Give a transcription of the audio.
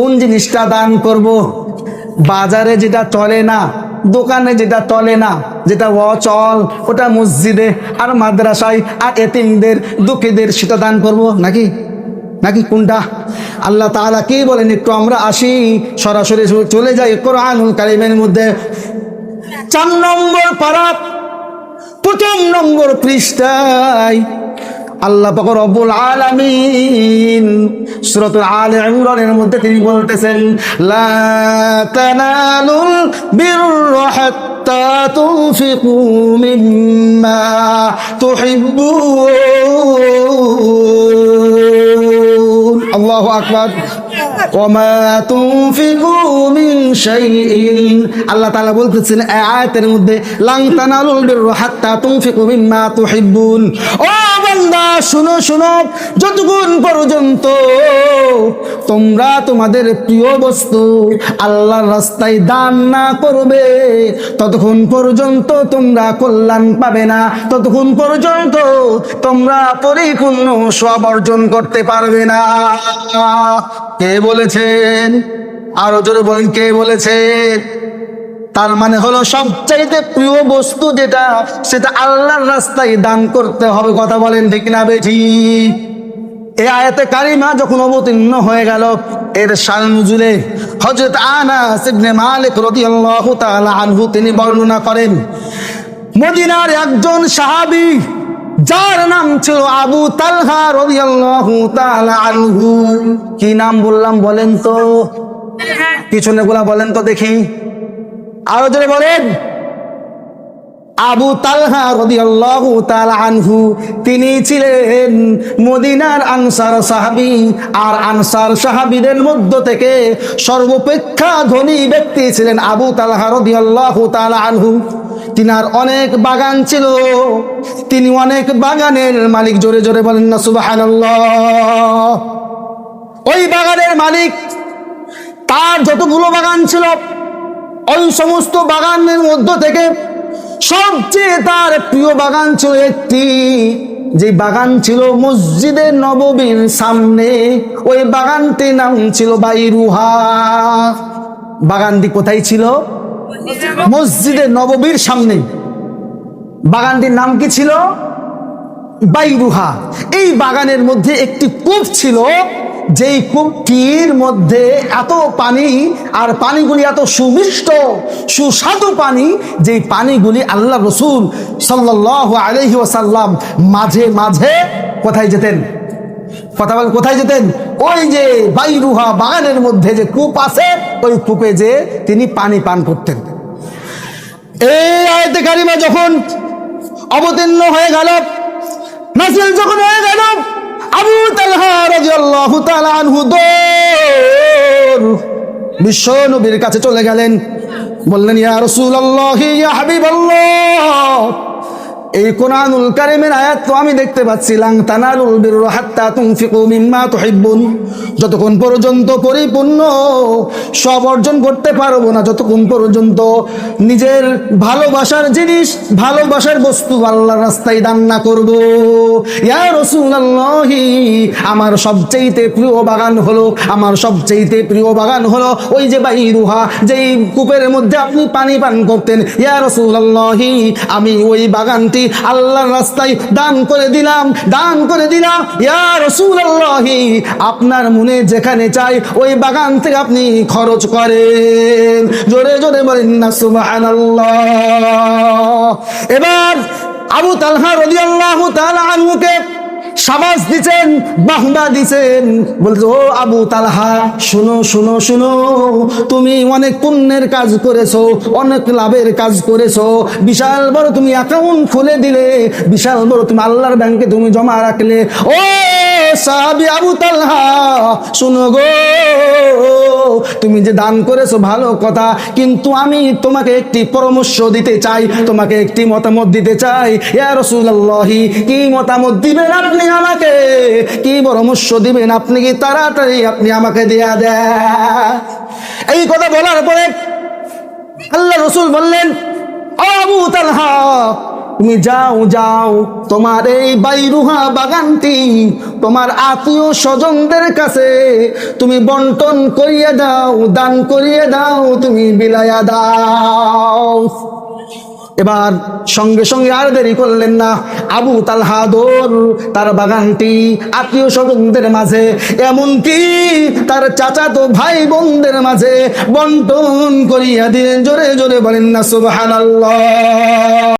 কোন জিনিসটা দান করব? বাজারে যেটা চলে না, দোকানে যেটা চলে না, যেটা অচল, ওটা মসজিদে আর মাদ্রাসায় আর এতিমদের, দুঃখীদের সেটা দান করব নাকি? নাকি কোনটা? আল্লাহ তাআলা কি বলেন, একটু আমরা আসি, সরাসরি চলে যাই কোরআনুল কারিমের মধ্যে। চার নম্বর পারা, প্রথম নম্বর পৃষ্ঠায় আল্লাহ পাক রব্বুল আলামিন সূরাতুল আলে ইমরানের মধ্যে তিনি বলতেছেন, লা তানালুল বিররা হাত্তা তুনফিকু মিম্মা তুহিব্বুন। আল্লাহু আকবার। ওমা তুনফিকু মিন শাইইন। আল্লাহ তাআলা বলতেছেন আয়াতের মধ্যে, লাং তানালুল বিররা হাত্তা তুনফিকু মিম্মা তুহিব্বুন। ও শুনো শুনো, যতক্ষণ পর্যন্ত তোমরা তোমাদের প্রিয় বস্তু আল্লাহর রাস্তায় দান না করবে, ততক্ষণ পর্যন্ত তোমরা কল্যাণ পাবে না, ততক্ষণ পর্যন্ত তোমরা পরিপূর্ণ সব অর্জন করতে পারবে না। কে বলেছেন? আরও জোরে বলেন, কে বলেছেন? তার মানে হলো সবচাইতে প্রিয় বস্তু যেটা সেটা আল্লাহর রাস্তায় দান করতে হবে। কথা বলেন ঠিক না বেঠি? এই আয়াতে কারিমা যখন অবতীর্ণ হয়ে গেল এর শাল নজুলে হজরত আনাস ইবনে মালিক রাদিয়াল্লাহু তাআলা আনহু তিনি বর্ণনা করেন মদিনার একজন সাহাবী যার নাম ছিল আবু তালহা রাদিয়াল্লাহু তাআলা আনহু। কি নাম বললাম বলেন তো? পিছনে গুলা বলেন তো দেখি। আরও জোরে বলেন। আবু তালহা রাদিয়াল্লাহু আনহু, তিনি ছিলেন মদিনার আনসার সাহাবী, আর আনসার সাহাবীদের মধ্য থেকে সর্বাপেক্ষা ধনী ব্যক্তি ছিলেন আবু তালহা রাদিয়াল্লাহু তাআলা আনহু। তিনার অনেক বাগান ছিল। তিনি অনেক বাগানের মালিক। জোরে জোরে বলেন না, সুবহানাল্লাহ। ওই বাগানের মালিক, তার যতগুলো বাগান ছিল ওই সমস্ত বাগানের মধ্য থেকে সবচেয়ে তার প্রিয় বাগান ছিল একটি। যে বাগান ছিল মসজিদে নববীর সামনে, ওই বাগানটির নাম ছিল বাইরুহা। বাগানটি কোথায় ছিল? মসজিদে নববীর সামনে। বাগানটির নাম কি ছিল? বাইরুহা। এই বাগানের মধ্যে একটি কূপ ছিল যেই কূপটির মধ্যে এত পানি আর পানিগুলি এত সুমিষ্ট, সুস্বাদু পানি, যেই পানিগুলি আল্লাহ রসুল সাল্লাহ আলহি ওসাল্লাম মাঝে মাঝে কোথায় যেতেন? কথা বলেন, কোথায় যেতেন? ওই যে বাইরুহা বাগানের মধ্যে যে কূপ আছে, ওই কূপে যে তিনি পানি পান করতেন। এই আয়তে কারিমা যখন অবতীর্ণ হয়ে গেল যখন হয়ে গেল বিশ্ব নবীর কাছে চলে গেলেন। বললেন ইয়া রাসূলুল্লাহ ইয়া হাবিবাল্লাহ। এই কোরআনুল কারিমের আয়াত তো আমি দেখতে পাচ্ছি, লাং তানালুল বিররা হাত্তা তুনফিকু মিম্মা তুহিব্বুন। যতক্ষণ পর্যন্ত পরিপূর্ণ সব অর্জন করতে পারব না, যতক্ষণ পর্যন্ত নিজের ভালোবাসার জিনিস, ভালোবাসার বস্তু আল্লাহর রাস্তায় দান না করব। ইয়া রাসূলুল্লাহি, আমার সবচেয়ে প্রিয় বাগান হলো, আমার সবচেয়ে প্রিয় বাগান হলো ওই যে বাইরুহা, যেই কূপের মধ্যে আপনি পানি পান করতেন। ইয়া রাসূলুল্লাহি, আমি ওই বাগানটি আল্লাহর রাস্তায় দান করে দিলাম, দান করে দিলাম। ইয়া রাসূলুল্লাহি, আপনার মনে যেখানে চাই, ওই বাগান থেকে আপনি খরচ করেন। জোরে জোরে বলেন না, সুবহানাল্লাহ। এবার আবু তালহা রাদিয়াল্লাহু তাআলা আনহুকে সাবাস দিছেন, বাহবা দিছেন। বলছে, ও আবু তালহা, শুনো শুনো শুনো। তুমি অনেক পুণ্যের কাজ করেছ, অনেক লাভের কাজ করেছ। বিশাল বড় তুমি অ্যাকাউন্ট খুলে দিলে, বিশাল বড় তুমি আল্লাহর ব্যাংকে তুমি জমা রাখলে। ও সাহাবি আবু তালহা, শুনো গো। তুমি যে দান করেছ, ভালো কথা। কিন্তু আমি তোমাকে একটি পরামর্শ দিতে চাই, তোমাকে একটি মতামত দিতে চাই। ইয়া রাসূলুল্লাহি, কি মতামত দিবেন আপনি? আমাকে কি পরামর্শ দিবেন? আপনি কি তাড়াতাড়ি আপনি আমাকে দেয়া দেয় এই কথা বলার পরে আল্লাহ রসুল বললেন আবু তালহা, তুমি যাও যাও। তোমার এই বাইরুহা বাগানটি তোমার আত্মীয় স্বজনদের কাছে তুমি বন্টন করিয়ে দাও, দান করিয়ে দাও, তুমি বিলায়া দাও। এবার সঙ্গে সঙ্গে আর দেরি করলেন না। আবু তালহাদর তার বাগানটি আত্মীয় স্বজনদের মাঝে, এমনকি তার চাচাতো ভাই বোনদের মাঝে বন্টন করিয়া দিলেন। জোরে জোরে বলেন না, সুবহানাল্লাহ।